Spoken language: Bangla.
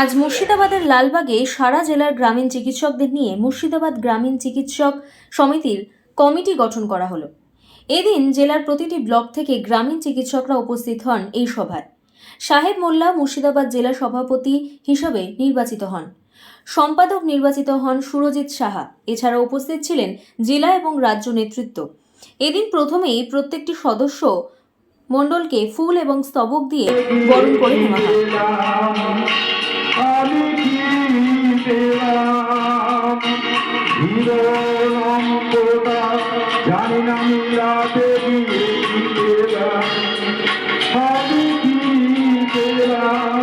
আজ মুর্শিদাবাদের লালবাগে সারা জেলার গ্রামীণ চিকিৎসকদের নিয়ে মুর্শিদাবাদ গ্রামীণ চিকিৎসক সমিতির কমিটি গঠন করা হলো। এদিন জেলার প্রতিটি ব্লক থেকে গ্রামীণ চিকিৎসকরা উপস্থিত হন এই সভায়। সাহেব মোল্লা মুর্শিদাবাদ জেলা সভাপতি হিসেবে নির্বাচিত হন। সম্পাদক নির্বাচিত হন সুরজিৎ সাহা। এছাড়া উপস্থিত ছিলেন জেলা এবং রাজ্য নেতৃত্ব। এদিন প্রথমেই প্রত্যেকটি সদস্য মণ্ডলকে ফুল এবং স্তবক দিয়ে বরণ করে নেওয়া হয়। পেলাম হিরণম্বটা জানি না মিলাতে গিয়ে কি পেলাম আমি কি পেলাম।